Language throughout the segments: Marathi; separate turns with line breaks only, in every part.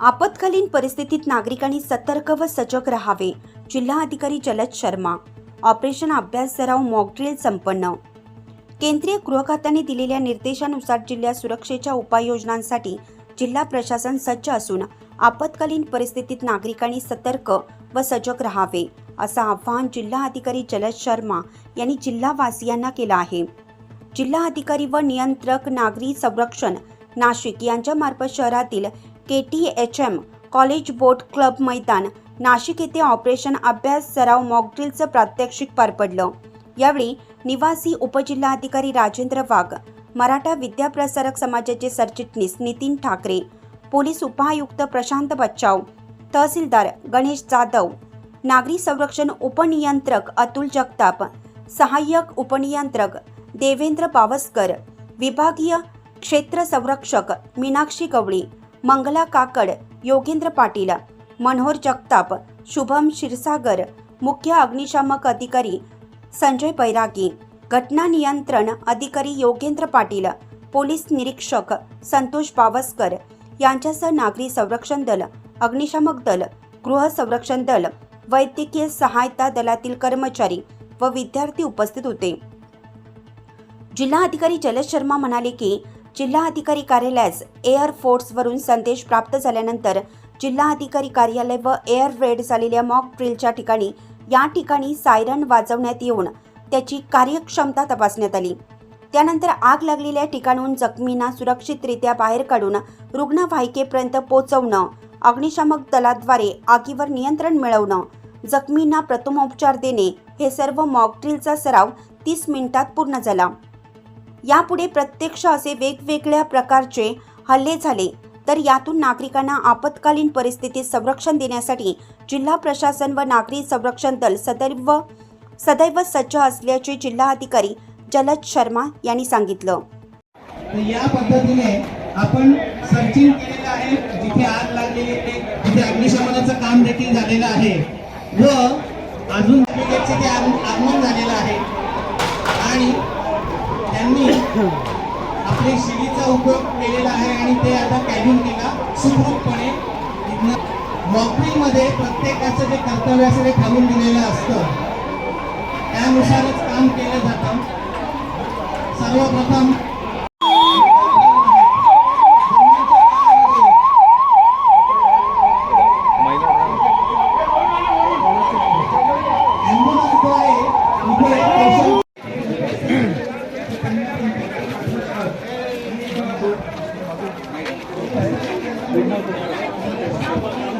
आपत्कालीन परिस्थितीत नागरिकांनी सतर्क व सजग राहावे. जिल्हा अधिकारी जलद शर्मा. ऑपरेशन अभ्यास सराव मॉकड्रिल संपन्न. केंद्रीय गृह खात्याने दिलेल्या निर्देशानुसार जिल्ह्यात सुरक्षेच्या उपाययोजनांसाठी जिल्हा प्रशासन सज्ज असून आपत्कालीन परिस्थितीत नागरिकांनी सतर्क व सजग राहावे असं आवाहन जिल्हा अधिकारी जलद शर्मा यांनी जिल्हावासियांना केलं आहे. जिल्हा अधिकारी व नियंत्रक नागरी संरक्षण नाशिक यांच्यामार्फत शहरातील K T H M college boat club मैदान नाशिक येथे ऑपरेशन अभ्यास सराव मॉकड्रिलचं प्रात्यक्षिक पार पडलं यावेळी निवासी उपजिल्हाधिकारी राजेंद्र वाघ मराठा विद्याप्रसारक समाजाचे सरचिटणीस नितीन ठाकरे पोलीस उपायुक्त प्रशांत बच्चाव तहसीलदार गणेश जाधव नागरी संरक्षण उपनियंत्रक अतुल जगताप सहाय्यक उपनियंत्रक देवेंद्र पावसकर विभागीय क्षेत्र संरक्षक मीनाक्षी गवळी मंगला काकड योगेंद्र पाटील मनोहर जगताप शुभम क्षीरसागर मुख्य अग्निशामक अधिकारी संजय बैरागी घटना नियंत्रण अधिकारी योगेंद्र पाटील पोलीस निरीक्षक संतोष पावसकर यांच्यासह नागरी संरक्षण दल अग्निशामक दल गृह संरक्षण दल वैद्यकीय सहायता दलातील कर्मचारी व विद्यार्थी उपस्थित होते. जिल्हाधिकारी जलद शर्मा म्हणाले की जिल्हा अधिकारी कार्यालयास एअर फोर्सवरून संदेश प्राप्त झाल्यानंतर जिल्हा अधिकारी कार्यालय व एअर रेड झालेल्या मॉक ड्रिलच्या ठिकाणी या ठिकाणी सायरन वाजवण्यात येऊन त्याची कार्यक्षमता तपासण्यात आली. त्यानंतर आग लागलेल्या ठिकाणून जखमींना सुरक्षितरित्या बाहेर काढून रुग्णवाहिकेपर्यंत पोहोचवणं अग्निशामक दलाद्वारे आगीवर नियंत्रण मिळवणं जखमींना प्रथमोपचार देणे हे सर्व मॉकड्रिलचा सराव तीस मिनिटात पूर्ण झाला. यापुढे प्रत्यक्ष असे वेगवेगळ्या प्रकारचे हल्ले झाले. तर यातून नागरिकांना आपत्कालीन परिस्थितीत संरक्षण देण्यासाठी जिल्हा प्रशासन व नागरी संरक्षण दल सदैव सदैव सज्ज असल्याचे जिल्हाधिकारी जलद शर्मा यांनी सांगितलं.
या पद्धतीने आपण सर्चिंग केलेलं आहे. जिथे आग लागलेली आहे तिथे अग्निशमनाचं काम देखील झालेलं आहे. व अजून आगमन झालेलं आहे. आणि त्यांनी आपले शिडीचा उपयोग केलेला आहे आणि ते आता कॅबिन केला सुखरूपपणे. नोकरीमध्ये प्रत्येकाचं जे कर्तव्य असं ते ठरवून दिलेलं असतं. त्यानुसारच काम केलं जातं. सर्वप्रथम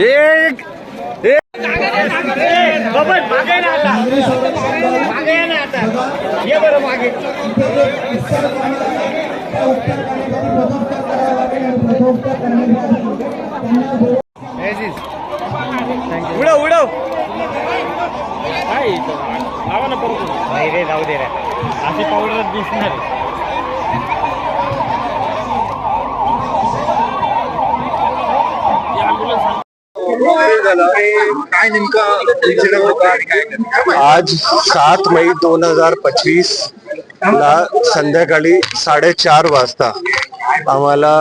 एक
इथे मागे ना आता. मागे ना आता. ये बरं मागे आणि प्रथमोत्तर करण्यासाठी त्यांना वेळ
उडव उडव काय लावा ना परत नाही रे जाऊ दे रे अशी पावडर दिसणार
काय नेमकं आज सात मई दोन हजार पंचवीस ला संध्याकाळी साडेचार वाजता आम्हाला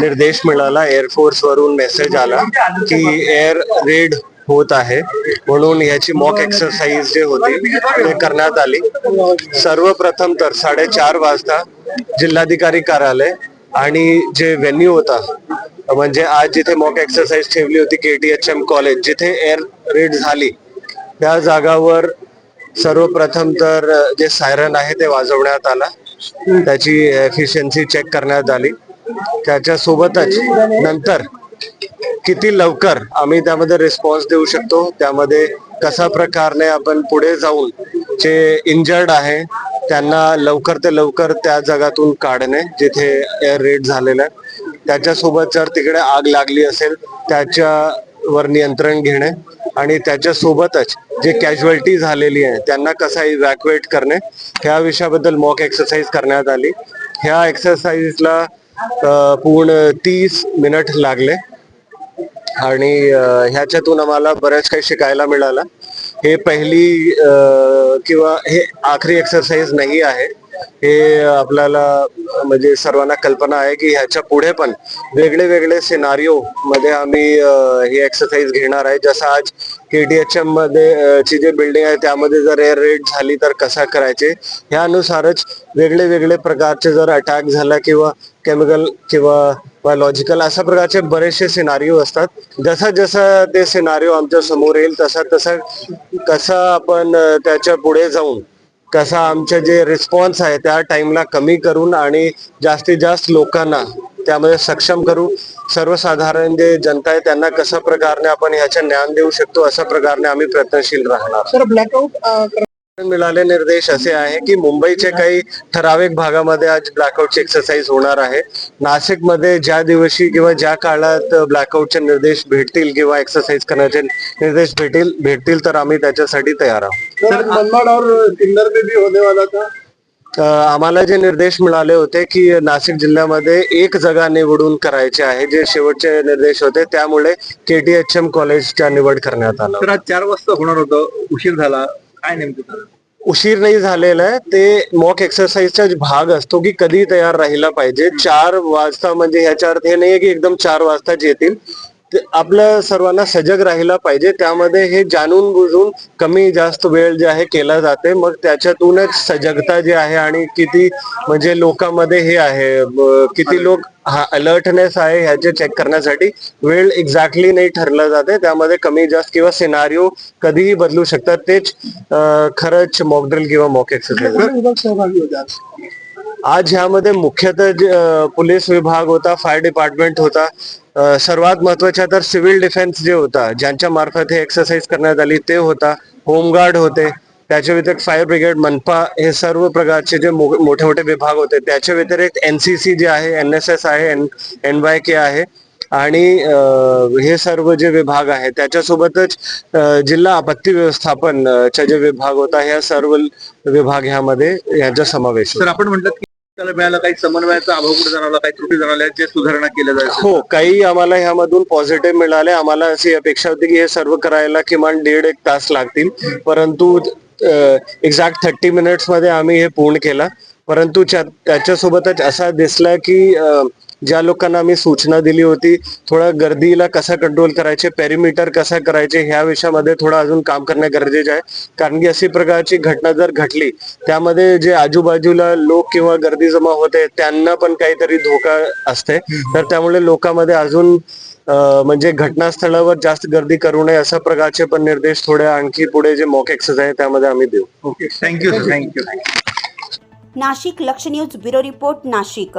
निर्देश मिळाला एअरफोर्स वरून मेसेज आला की एअर रेड होत आहे. म्हणून याची मॉक एक्सरसाइज जे होती ते करण्यात आली. सर्वप्रथम तर साडेचार वाजता जिल्हाधिकारी कार्यालय आणि जे व्हेन्यू होता म्हणजे आज जिथे मॉक एक्सरसाइज ठेवली होती K T H M college जिथे एअर रेड झाली त्या जागावर सर्वप्रथम तर जे सायरन आहे ते वाजवण्यात आला. त्याची एफिशियन्सी चेक करण्यात आली. त्याच्या सोबतच नंतर किती लवकर आम्ही त्यामध्ये रिस्पॉन्स देऊ शकतो त्यामध्ये कशा प्रकारने आपण पुढे जाऊन जे इंजर्ड आहे त्यांना लवकर ते लवकर त्या जगातून काढणे जिथे एअर रेड झालेलं आहे. त्याच्यासोबत जर तिकडे आग लागली असेल त्याच्यावर नियंत्रण घेणे आणि त्याच्यासोबतच जे कॅज्युअल्टी झालेली आहे त्यांना कसा इव्हॅक्युएट करणे ह्या विषयाबद्दल मॉक एक्सरसाइज करण्यात आली. ह्या एक्सरसाइजला पूर्ण तीस मिनिट लागले. आणि ह्याच्यातून आम्हाला बऱ्याच काही शिकायला मिळालं. हे पहिली किंवा हे आखरी एक्सरसाइज नाही आहे. हे आपल्याला म्हणजे सर्वांना कल्पना आहे की ह्याच्या पुढे पण वेगळे वेगळे सिनारिओ मध्ये आम्ही ही एक्सरसाइज घेणार आहे. जसं आज केडीएचएममध्ये ची जी बिल्डिंग आहे त्यामध्ये जर एअर रेड झाली तर कसा करायचे? ह्यानुसारच वेगळे वेगळे प्रकारचे जर अटॅक झाला किंवा केमिकल किंवा बायोलॉजिकल अशा प्रकारचे बरेचसे सिनारिओ असतात. जसा जसा ते सिनारिओ आमच्यासमोर येईल तसा तसा कसा आपण त्याच्या पुढे जाऊन कसा आमचे जे रिस्पॉन्स आहे त्या टाइमला कमी करून आणि जास्तीत जास्त लोकांना त्यामध्ये सक्षम करू सर्वसाधारण जे जनता आहे त्यांना कशा प्रकारे आपण ह्याचे ज्ञान देऊ शकतो अशा प्रकारे आम्ही प्रयत्नशील राहणार.
सर ब्लॅकआउट
मिळाले निर्देश असे आहे की मुंबईचे काही ठराविक भागामध्ये आज ब्लॅकआउटची एक्सरसाइज होणार आहे. नाशिकमध्ये ज्या दिवशी किंवा ज्या काळात ब्लॅकआउटचे निर्देश भेटतील किंवा एक्सरसाइज करण्याचे निर्देश भेटतील भेटतील तर आम्ही त्याच्यासाठी तयार आहोत.
सर मनमाड और किन्नर में भी होने वाला था?
अ, आम्हाला जे निर्देश मिळाले होते की नाशिक जिल्ह्यामध्ये एक जागा निवडून करायचे आहे जे शेवटचे निर्देश होते त्यामुळे केटीएचएम कॉलेजच्या निवड करण्यात आलं
सर आज चार वाजता होणार होतं. उशीर झाला. काय नेमकं
उशीर नाही झालेला आहे. ते मॉक एक्सरसाइजचा भाग असतो की कधी तयार राहिला पाहिजे. चार वाजता म्हणजे ह्याच्या अर्थ हे नाहीये की एकदम चार वाजताच येतील ते आपल्या सर्वांना सजग राहिला पाहिजे. त्यामध्ये हे जाणून बुजून कमी जास्त वेळ जे आहे केला जाते. मग त्याच्यातूनच सजगता जी आहे आणि किती म्हणजे लोकांमध्ये हे आहे. किती लोक हा अलर्टनेस आहे ह्याचे चेक करण्यासाठी वेळ एक्झॅक्टली नाही ठरलं जाते. त्यामध्ये कमी जास्त किंवा सिनारिओ कधीही बदलू शकतात. तेच खरंच मॉकड्रिल किंवा मॉक एक्सरसाइज
सहभागी होतात.
आज ह्यामध्ये मुख्यतः जे, पोलीस विभाग होता फायर डिपार्टमेंट होता सर्वात महत्त्वाच्या तर सिव्हिल डिफेन्स जे होता ज्यांच्या मार्फत हे एक्सरसाइज करण्यात आली ते होता होमगार्ड होते त्याच्या व्यतिरिक्त फायर ब्रिगेड मनपा हे सर्व प्रकारचे जे मोठे मोठे विभाग होते त्याच्या व्यतिरिक्त एनसीसी जे आहे एन एस एस आहे एन एन वाय के आहे आणि हे सर्व जे विभाग आहे त्याच्यासोबतच जिल्हा आपत्ती व्यवस्थापन चा जे विभाग होता ह्या सर्व विभाग ह्यामध्ये यांचा समावेश
सर आपण म्हटलं त्याला मिळालं काही समन्वयाचा अभाव कुठे जाणवला काही त्रुटी जाणवल्या जे सुधारणा केल्या जाईल
हो काही आम्हाला ह्यामधून पॉझिटिव्ह मिळाले. आम्हाला अशी अपेक्षा होती की हे सर्व करायला किमान दीड एक तास लागतील. परंतु एक्झॅक्ट थर्टी मिनिट्समध्ये आम्ही हे पूर्ण केलं. परंतु त्याच्यासोबतच असा दिसला की ज्या लोकांना आम्ही सूचना दिली होती थोडा गर्दीला कसा कंट्रोल करायचे पेरिमीटर कसा करायचे ह्या विषयामध्ये थोडं अजून काम करणे गरजेचे आहे. कारण की अशी प्रकारची घटना जर घडली त्यामध्ये जे आजूबाजूला लोक किंवा गर्दी जमा होते त्यांना पण काहीतरी धोका असते. तर त्यामुळे लोकांमध्ये अजून म्हणजे घटनास्थळावर जास्त गर्दी करू नये अशा प्रकारचे पण निर्देश थोडे आणखी पुढे जे मॉक एक्सरसाइज आहे त्यामध्ये आम्ही देऊ.
Okay thank you sir thank you
Nashik Laksh news bureau report Nashik.